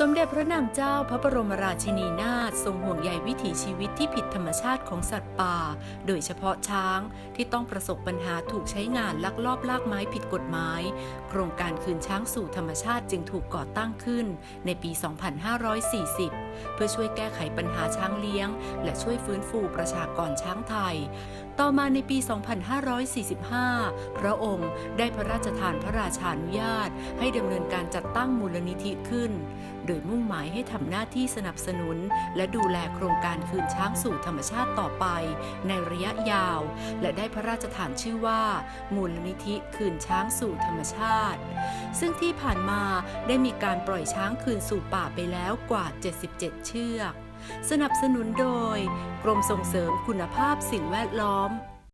สมเด็จพระนางเจ้าพระบรมราชินีนาถทรงห่วงใยวิถีชีวิตที่ผิดธรรมชาติของสัตว์ป่า โดยเฉพาะช้างที่ต้องประสบปัญหาถูกใช้งานลักลอบลากไม้ผิดกฎหมาย โครงการคืนช้างสู่ธรรมชาติจึงถูกก่อตั้งขึ้นในปี 2540 เพื่อช่วยแก้ไขปัญหาช้างเลี้ยง และช่วยฟื้นฟูประชากรช้างไทย ต่อมาในปี 2545 พระองค์ได้พระราชทานพระราชานุญาต ให้ดำเนินการจัดตั้งมูลนิธิขึ้นโดยมุ่งหมายให้ทำหน้าที่สนับสนุน และดูแลโครงการคืนช้างสู่ธรรมชาติต่อไป ในระยะยาว และได้พระราชทานชื่อว่า มูลนิธิคืนช้างสู่ธรรมชาติ ซึ่งที่ผ่านมาได้มีการปล่อยช้างคืนสู่ป่าไปแล้วกว่า 77 เชือก สนับสนุนโดย กรมส่งเสริมคุณภาพสิ่งแวดล้อม